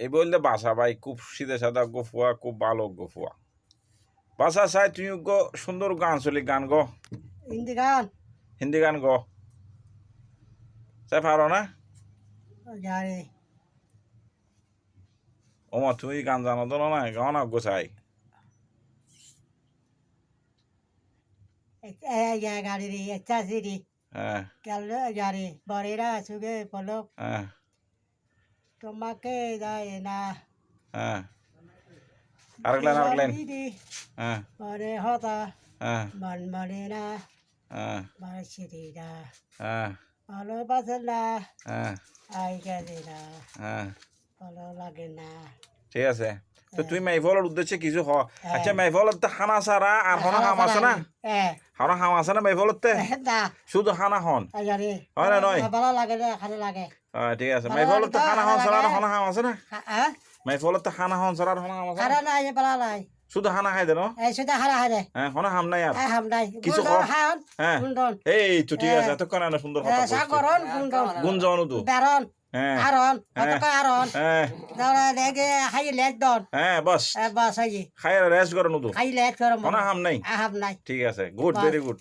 এই বললে বাসা ভাই খুব সিধে সাদা গফুয়া খুব ভালো গফুয়া। বাসা চাই তুই গো সুন্দর গান চলি গান গো। হিন্দি গান? হিন্দি গান গো। চাই পারো না? জানি। ওমা তুমি গান জানো তো না গাও না গো চাই গাড়ি রে একটা সিরি হ্যাঁ। কাল জানি বরেরা সুগে পলক। হ্যাঁ। তোমাকে না। হ্যাঁ। হ্যাঁ। পরে হতা। হ্যাঁ। মন মনে না। হ্যাঁ। বাসিরি না। হ্যাঁ। ভালোবাসে না। হ্যাঁ। আই গেছে না। হ্যাঁ। ভালো লাগে না। ঠিক আছে। তো তুমি মাইফলের উদ্দেশ্যে কিছু হ আচ্ছা মাইফলত তো হানা সারা আর হনা হাম আছে না? হ্যাঁ। হানা হাম আছে না মাইফলতে না। শুধু হানা। হন হয় না নয়? ভালো লাগে না লাগে। হ্যাঁ ঠিক আছে। মাইফলত তো হানা হন সারা আর হনা হাম আছে না? হ্যাঁ মাইফলত তো হানা হন সারা আর হাম আছে না? খারা নাই ভালো নাই শুধু হানা খাই দেন এই শুধু হারা হারে হ্যাঁ হনা হাম নাই আর হাম নাই কিছু? হান হ্যাঁ এই তো ঠিক আছে এতক্ষণ না সুন্দর কথা বলছিস। সাগরন গুন্ডন গুঞ্জন তো বেরন আরন কত আরন দেখে হাই লেট দন। হ্যাঁ বাস বাস হাই খাই রেস্ট করো তো হাই লেট করম হনা হাম নাই? আহাম নাই। ঠিক আছে গুড। Very good